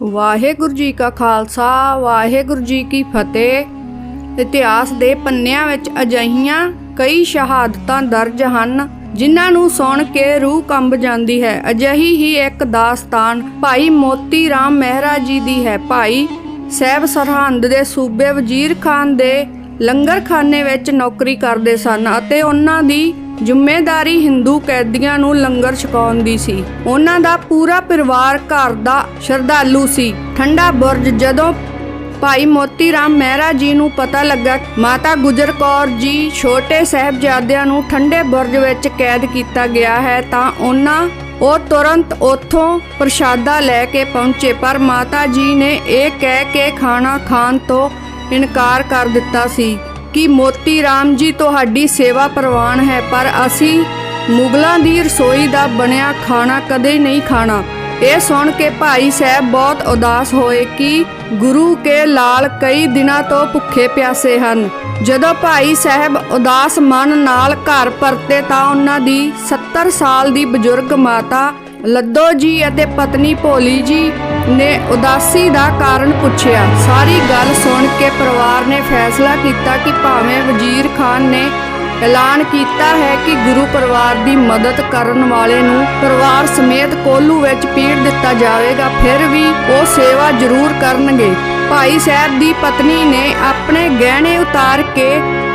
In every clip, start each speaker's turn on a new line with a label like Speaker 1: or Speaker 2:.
Speaker 1: ਵਾਹਿਗੁਰੂ ਜੀ ਕਾ ਖਾਲਸਾ, ਵਾਹਿਗੁਰੂ ਜੀ ਕੀ ਫਤਿਹ। ਇਤਿਹਾਸ ਦੇ ਪੰਨਿਆਂ ਵਿੱਚ ਅਜਿਹੀਆਂ ਕਈ ਸ਼ਹਾਦਤਾਂ ਦਰਜ ਹਨ, ਜਿਨ੍ਹਾਂ ਨੂੰ ਸੁਣ ਕੇ ਰੂਹ ਕੰਬ ਜਾਂਦੀ ਹੈ। ਅਜਿਹੀ ਹੀ ਇੱਕ ਦਾਸਤਾਨ ਭਾਈ ਮੋਤੀ ਰਾਮ ਮਹਿਰਾ ਜੀ ਦੀ ਹੈ। ਭਾਈ ਸਹਿਬ ਸਰਹੰਦ ਦੇ ਸੂਬੇ ਵਜ਼ੀਰ ਖਾਨ ਦੇ ਲੰਗਰਖਾਨੇ ਵਿੱਚ ਨੌਕਰੀ ਕਰਦੇ ਸਨ ਅਤੇ ਉਹਨਾਂ ਦੀ ਜ਼ਿੰਮੇਵਾਰੀ ਹਿੰਦੂ ਕੈਦੀਆਂ ਨੂੰ ਲੰਗਰ ਛਕਾਉਣ ਦੀ ਸੀ। ਉਹਨਾਂ ਦਾ ਪੂਰਾ ਪਰਿਵਾਰ ਘਰ ਦਾ ਸ਼ਰਧਾਲੂ ਸੀ। ਠੰਡਾ ਬੁਰਜ ਜਦੋਂ ਭਾਈ ਮੋਤੀ ਰਾਮ ਮਹਿਰਾ ਜੀ ਨੂੰ ਪਤਾ ਲੱਗਾ, ਮਾਤਾ ਗੁਜਰ ਕੌਰ ਜੀ ਛੋਟੇ ਸਾਹਿਬਜ਼ਾਦਿਆਂ ਨੂੰ ਠੰਡੇ ਬੁਰਜ ਵਿੱਚ ਕੈਦ ਕੀਤਾ ਗਿਆ ਹੈ ਤਾਂ ਉਹਨਾਂ ਉਹ ਤੁਰੰਤ ਉੱਥੋਂ ਪ੍ਰਸ਼ਾਦਾ ਲੈ ਕੇ ਪਹੁੰਚੇ, ਪਰ ਮਾਤਾ ਜੀ ਨੇ ਇਹ ਕਹਿ ਕੇ ਖਾਣਾ ਖਾਣ ਤੋਂ ਇਨਕਾਰ ਕਰ ਦਿੱਤਾ ਸੀ। ਕਿ ਮੋਤੀ ਰਾਮ ਜੀ ਤੁਹਾਡੀ ਸੇਵਾ ਪ੍ਰਵਾਨ ਹੈ, ਪਰ ਅਸੀਂ ਮੁਗਲਾਂ ਦੀ ਰਸੋਈ ਦਾ ਬਣਿਆ ਖਾਣਾ ਕਦੇ ਨਹੀਂ ਖਾਣਾ। ਇਹ ਸੁਣ ਕੇ ਭਾਈ ਸਾਹਿਬ ਬਹੁਤ ਉਦਾਸ ਹੋਏ ਕਿ ਗੁਰੂ ਕੇ ਲਾਲ ਕਈ ਦਿਨਾਂ ਤੋਂ ਭੁੱਖੇ ਪਿਆਸੇ ਹਨ। ਜਦੋਂ ਭਾਈ ਸਾਹਿਬ ਉਦਾਸ ਮਨ ਨਾਲ ਘਰ ਪਰਤੇ ਤਾਂ ਉਹਨਾਂ ਦੀ 70 ਸਾਲ ਦੀ ਬਜ਼ੁਰਗ ਮਾਤਾ ਲੱਦੋ ਜੀ ਅਤੇ ਪਤਨੀ ਭੋਲੀ ਜੀ ਨੇ ਉਦਾਸੀ ਦਾ ਕਾਰਨ ਪੁੱਛਿਆ। ਸਾਰੀ ਗੱਲ ਸੁਣ ਕੇ ਪਰਿਵਾਰ ਨੇ ਫੈਸਲਾ ਕੀਤਾ ਕਿ ਭਾਵੇਂ ਵਜ਼ੀਰ ਖਾਨ ਨੇ ਐਲਾਨ ਕੀਤਾ ਹੈ ਕਿ ਗੁਰੂ ਪਰਿਵਾਰ ਦੀ ਮਦਦ ਕਰਨ ਵਾਲੇ ਨੂੰ ਪਰਿਵਾਰ ਸਮੇਤ ਕੋਲੂ ਵਿੱਚ ਪੀੜ ਦਿੱਤਾ ਜਾਵੇਗਾ, ਫਿਰ ਵੀ ਉਹ ਸੇਵਾ ਜ਼ਰੂਰ ਕਰਨਗੇ। ਭਾਈ ਸਾਹਿਬ ਦੀ ਪਤਨੀ ਨੇ ਆਪਣੇ ਗਹਿਣੇ ਉਤਾਰ ਕੇ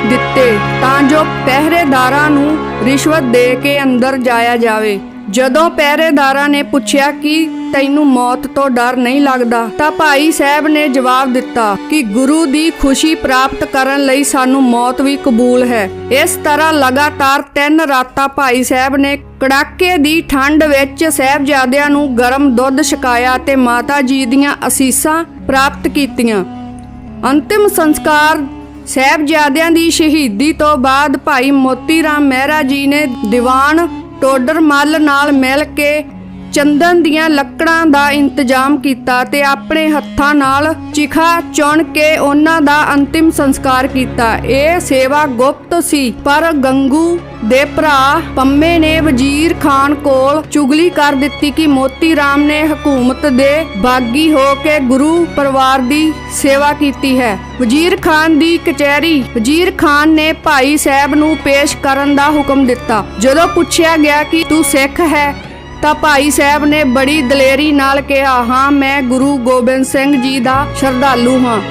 Speaker 1: ਦਿੱਤੇ ਤਾਂ ਜੋ ਪਹਿਰੇਦਾਰਾਂ ਨੂੰ ਰਿਸ਼ਵਤ ਦੇ ਕੇ ਅੰਦਰ ਜਾਇਆ ਜਾਵੇ। ਜਦੋਂ ਪਹਿਰੇਦਾਰਾਂ ਨੇ ਪੁੱਛਿਆ ਕਿ ਤੈਨੂੰ ਮੌਤ ਤੋਂ ਡਰ ਨਹੀਂ ਲੱਗਦਾ, ਤਾਂ ਭਾਈ ਸਾਹਿਬ ਨੇ ਜਵਾਬ ਦਿੱਤਾ ਕਿ ਗੁਰੂ ਦੀ ਖੁਸ਼ੀ ਪ੍ਰਾਪਤ ਕਰਨ ਲਈ ਸਾਨੂੰ ਮੌਤ ਵੀ ਕਬੂਲ ਹੈ। ਇਸ ਤਰ੍ਹਾਂ ਲਗਾਤਾਰ ਤਿੰਨ ਰਾਤਾਂ ਭਾਈ ਸਾਹਿਬ ਨੇ ਕੜਾਕੇ ਦੀ ਠੰਡ ਵਿੱਚ ਸਾਹਿਬਜ਼ਾਦਿਆਂ ਨੂੰ ਗਰਮ ਦੁੱਧ ਛਕਾਇਆ ਤੇ ਮਾਤਾ ਜੀ ਦੀਆਂ ਅਸੀਸਾਂ ਪ੍ਰਾਪਤ ਕੀਤੀਆਂ। ਅੰਤਿਮ ਸੰਸਕਾਰ ਸਾਹਿਬਜ਼ਾਦਿਆਂ ਦੀ ਸ਼ਹੀਦੀ ਤੋਂ ਬਾਅਦ ਭਾਈ ਮੋਤੀ ਰਾਮ ਮਹਿਰਾ ਜੀ ਨੇ ਦੀਵਾਨ ਟੋਡਰ ਮੱਲ ਨਾਲ ਮਿਲ ਕੇ ਚੰਦਨ ਦੀਆਂ ਲੱਕੜਾਂ ਦਾ ਇੰਤਜ਼ਾਮ ਕੀਤਾ ਤੇ ਆਪਣੇ ਹੱਥਾਂ ਨਾਲ ਚਿਖਾ ਚੁਣ ਕੇ ਉਹਨਾਂ ਦਾ ਅੰਤਿਮ ਸੰਸਕਾਰ ਕੀਤਾ। ਇਹ ਸੇਵਾ ਗੁਪਤ ਸੀ, ਪਰ ਗੰਗੂ ਦੇ ਭਰਾ ਪੰਮੇ ਨੇ ਵਜ਼ੀਰ ਖਾਨ ਕੋਲ ਚੁਗਲੀ ਕਰ ਦਿੱਤੀ ਕਿ ਮੋਤੀ ਰਾਮ ਨੇ ਹਕੂਮਤ ਦੇ ਬਾਗੀ ਹੋ ਕੇ ਗੁਰੂ ਪਰਿਵਾਰ ਦੀ ਸੇਵਾ ਕੀਤੀ ਹੈ। ਵਜ਼ੀਰ ਖਾਨ ਦੀ ਕਚਹਿਰੀ, ਵਜ਼ੀਰ ਖਾਨ ਨੇ ਭਾਈ ਸਾਹਿਬ ਨੂੰ ਪੇਸ਼ ਕਰਨ ਦਾ ਹੁਕਮ ਦਿੱਤਾ। ਜਦੋਂ ਪੁੱਛਿਆ ਗਿਆ ਕਿ ਤੂੰ ਸਿੱਖ ਹੈ ਤਾਂ ਭਾਈ ਸਾਹਿਬ ਨੇ ਬੜੀ ਦਲੇਰੀ ਨਾਲ ਕਿਹਾ, ਹਾਂ, ਮੈਂ ਗੁਰੂ ਗੋਬਿੰਦ ਸਿੰਘ ਜੀ ਦਾ ਸ਼ਰਧਾਲੂ ਹਾਂ।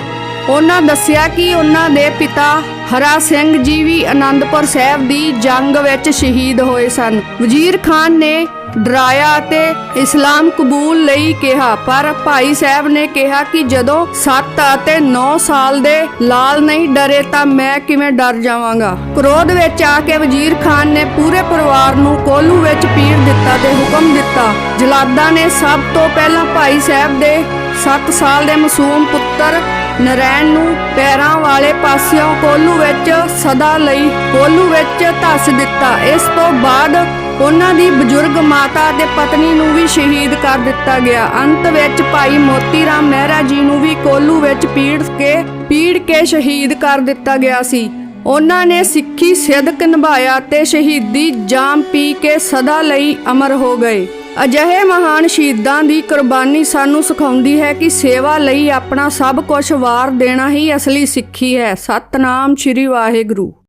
Speaker 1: ਉਹਨਾਂ ਦੱਸਿਆ ਕਿ ਉਹਨਾਂ ਦੇ ਪਿਤਾ ਹਰਾ ਸਿੰਘ ਜੀ ਵੀ ਆਨੰਦਪੁਰ ਸਾਹਿਬ ਦੀ ਜੰਗ ਵਿੱਚ ਸ਼ਹੀਦ ਹੋਏ ਸਨ। ਵਜ਼ੀਰ ਖਾਨ ਨੇ ਡਰਾਇਆ ਤੇ ਇਸਲਾਮ ਕਬੂਲ ਲਈ ਕਿਹਾ, ਪਰ ਭਾਈ ਸਾਹਿਬ ਨੇ ਕਿਹਾ ਕਿ ਜਦੋਂ 7 ਅਤੇ 9 ਸਾਲ ਦੇ ਲਾਲ ਨਹੀਂ ਡਰੇ ਤਾਂ ਮੈਂ ਕਿਵੇਂ ਡਰ ਜਾਵਾਂਗਾ? ਕ੍ਰੋਧ ਵਿੱਚ ਆ ਕੇ ਵਜ਼ੀਰ ਖਾਨ ਨੇ ਪੂਰੇ ਪਰਿਵਾਰ ਨੂੰ ਕੋਲੂ ਵਿੱਚ ਪੀੜ ਦਿੱਤਾ ਤੇ ਹੁਕਮ ਦਿੱਤਾ। ਜਲਾਦਾਂ ਨੇ ਸਭ ਤੋਂ ਪਹਿਲਾਂ ਭਾਈ ਸਾਹਿਬ ਦੇ 7 ਸਾਲ ਦੇ ਮਾਸੂਮ ਪੁੱਤਰ ਨਰੈਣ ਨੂੰ ਪੈਰਾਂ ਵਾਲੇ ਪਾਸਿਓਂ ਕੋਲੂ ਵਿੱਚ ਸਦਾ ਲਈ ਕੋਲੂ ਵਿੱਚ ਧੱਸ ਦਿੱਤਾ। ਇਸ ਤੋਂ ਬਾਅਦ ਉਹਨਾਂ ਦੀ ਬਜ਼ੁਰਗ ਮਾਤਾ ਅਤੇ ਪਤਨੀ ਨੂੰ ਵੀ ਸ਼ਹੀਦ ਕਰ ਦਿੱਤਾ ਗਿਆ। ਅੰਤ ਵਿੱਚ ਭਾਈ ਮੋਤੀ ਰਾਮ ਮਹਿਰਾ ਜੀ ਨੂੰ ਵੀ ਕੋਲੂ ਵਿੱਚ ਪੀੜ ਕੇ ਪੀੜ ਕੇ ਸ਼ਹੀਦ ਕਰ ਦਿੱਤਾ ਗਿਆ ਸੀ। ਉਹਨਾਂ ਨੇ ਸਿੱਖੀ ਸਿਦਕ ਨਿਭਾਇਆ ਤੇ ਸ਼ਹੀਦੀ ਜਾਮ ਪੀ ਕੇ ਸਦਾ ਲਈ ਅਮਰ ਹੋ ਗਏ। ਅਜਿਹੇ ਮਹਾਨ ਸ਼ਹੀਦਾਂ ਦੀ ਕੁਰਬਾਨੀ ਸਾਨੂੰ ਸਿਖਾਉਂਦੀ ਹੈ ਕਿ ਸੇਵਾ ਲਈ ਆਪਣਾ ਸਭ ਕੁਝ ਵਾਰ ਦੇਣਾ ਹੀ ਅਸਲੀ ਸਿੱਖੀ ਹੈ। ਸਤਨਾਮ ਸ੍ਰੀ ਵਾਹਿਗੁਰੂ।